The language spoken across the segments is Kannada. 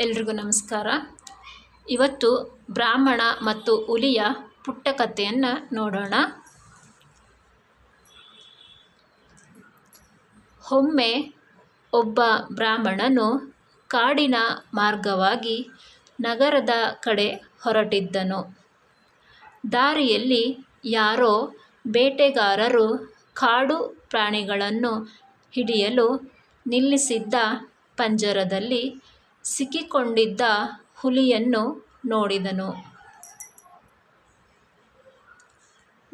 ಎಲ್ರಿಗೂ ನಮಸ್ಕಾರ. ಇವತ್ತು ಬ್ರಾಹ್ಮಣ ಮತ್ತು ಹುಲಿಯ ಪುಟ್ಟ ಕಥೆಯನ್ನು ನೋಡೋಣ. ಒಮ್ಮೆ ಒಬ್ಬ ಬ್ರಾಹ್ಮಣನು ಕಾಡಿನ ಮಾರ್ಗವಾಗಿ ನಗರದ ಕಡೆ ಹೊರಟಿದ್ದನು. ದಾರಿಯಲ್ಲಿ ಯಾರೋ ಬೇಟೆಗಾರರು ಕಾಡು ಪ್ರಾಣಿಗಳನ್ನು ಹಿಡಿಯಲು ನಿಲ್ಲಿಸಿದ್ದ ಪಂಜರದಲ್ಲಿ ಸಿಕ್ಕಿಕೊಂಡಿದ್ದ ಹುಲಿಯನ್ನು ನೋಡಿದನು.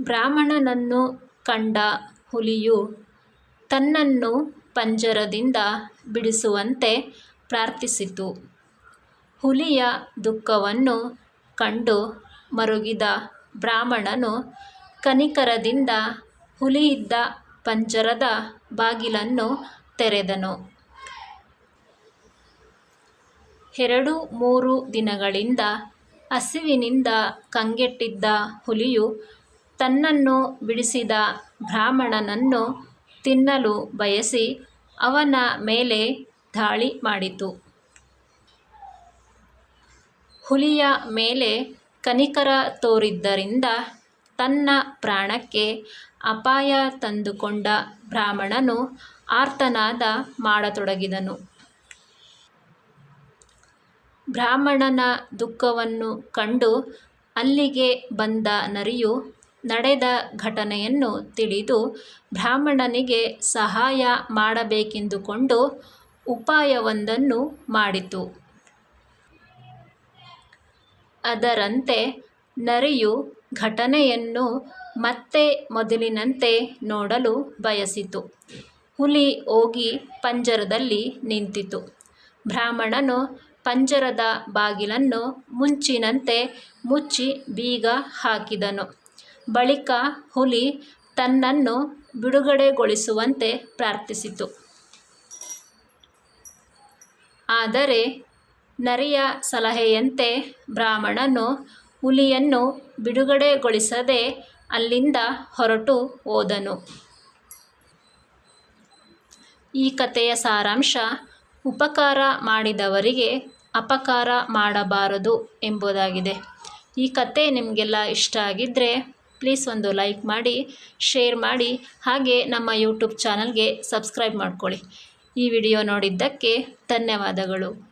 ಬ್ರಾಹ್ಮಣನನ್ನು ಕಂಡ ಹುಲಿಯು ತನ್ನನ್ನು ಪಂಜರದಿಂದ ಬಿಡಿಸುವಂತೆ ಪ್ರಾರ್ಥಿಸಿತು. ಹುಲಿಯ ದುಃಖವನ್ನು ಕಂಡು ಮರುಗಿದ ಬ್ರಾಹ್ಮಣನು ಕನಿಕರದಿಂದ ಹುಲಿಯಿದ್ದ ಪಂಜರದ ಬಾಗಿಲನ್ನು ತೆರೆದನು. ಎರಡು ಮೂರು ದಿನಗಳಿಂದ ಹಸಿವಿನಿಂದ ಕಂಗೆಟ್ಟಿದ್ದ ಹುಲಿಯು ತನ್ನನ್ನು ಬಿಡಿಸಿದ ಬ್ರಾಹ್ಮಣನನ್ನು ತಿನ್ನಲು ಬಯಸಿ ಅವನ ಮೇಲೆ ದಾಳಿ ಮಾಡಿತು. ಹುಲಿಯ ಮೇಲೆ ಕನಿಕರ ತೋರಿದ್ದರಿಂದ ತನ್ನ ಪ್ರಾಣಕ್ಕೆ ಅಪಾಯ ತಂದುಕೊಂಡ ಬ್ರಾಹ್ಮಣನು ಆರ್ತನಾದ ಮಾಡತೊಡಗಿದನು. ಬ್ರಾಹ್ಮಣನ ದುಃಖವನ್ನು ಕಂಡು ಅಲ್ಲಿಗೆ ಬಂದ ನರಿಯು ನಡೆದ ಘಟನೆಯನ್ನು ತಿಳಿದು ಬ್ರಾಹ್ಮಣನಿಗೆ ಸಹಾಯ ಮಾಡಬೇಕೆಂದುಕೊಂಡು ಉಪಾಯವೊಂದನ್ನು ಮಾಡಿತು. ಅದರಂತೆ ನರಿಯು ಘಟನೆಯನ್ನು ಮತ್ತೆ ಮೊದಲಿನಂತೆ ನೋಡಲು ಬಯಸಿತು. ಹುಲಿ ಹೋಗಿ ಪಂಜರದಲ್ಲಿ ನಿಂತಿತು. ಬ್ರಾಹ್ಮಣನು ಪಂಜರದ ಬಾಗಿಲನ್ನು ಮುಂಚಿನಂತೆ ಮುಚ್ಚಿ ಬೀಗ ಹಾಕಿದನು. ಬಳಿಕ ಹುಲಿ ತನ್ನನ್ನು ಬಿಡುಗಡೆಗೊಳಿಸುವಂತೆ ಪ್ರಾರ್ಥಿಸಿತು. ಆದರೆ ನರಿಯ ಸಲಹೆಯಂತೆ ಬ್ರಾಹ್ಮಣನು ಹುಲಿಯನ್ನು ಬಿಡುಗಡೆಗೊಳಿಸದೆ ಅಲ್ಲಿಂದ ಹೊರಟು ಹೋದನು. ಈ ಕಥೆಯ ಸಾರಾಂಶ ಉಪಕಾರ ಮಾಡಿದವರಿಗೆ ಅಪಕಾರ ಮಾಡಬಾರದು ಎಂಬುದಾಗಿದೆ. ಈ ಕತೆ ನಿಮಗೆಲ್ಲ ಇಷ್ಟ ಆಗಿದ್ದರೆ ಪ್ಲೀಸ್ ಒಂದು ಲೈಕ್ ಮಾಡಿ ಶೇರ್ ಮಾಡಿ, ಹಾಗೆ ನಮ್ಮ ಯೂಟ್ಯೂಬ್ ಚಾನಲ್ಗೆ ಸಬ್ಸ್ಕ್ರೈಬ್ ಮಾಡ್ಕೊಳ್ಳಿ. ಈ ವಿಡಿಯೋ ನೋಡಿದ್ದಕ್ಕೆ ಧನ್ಯವಾದಗಳು.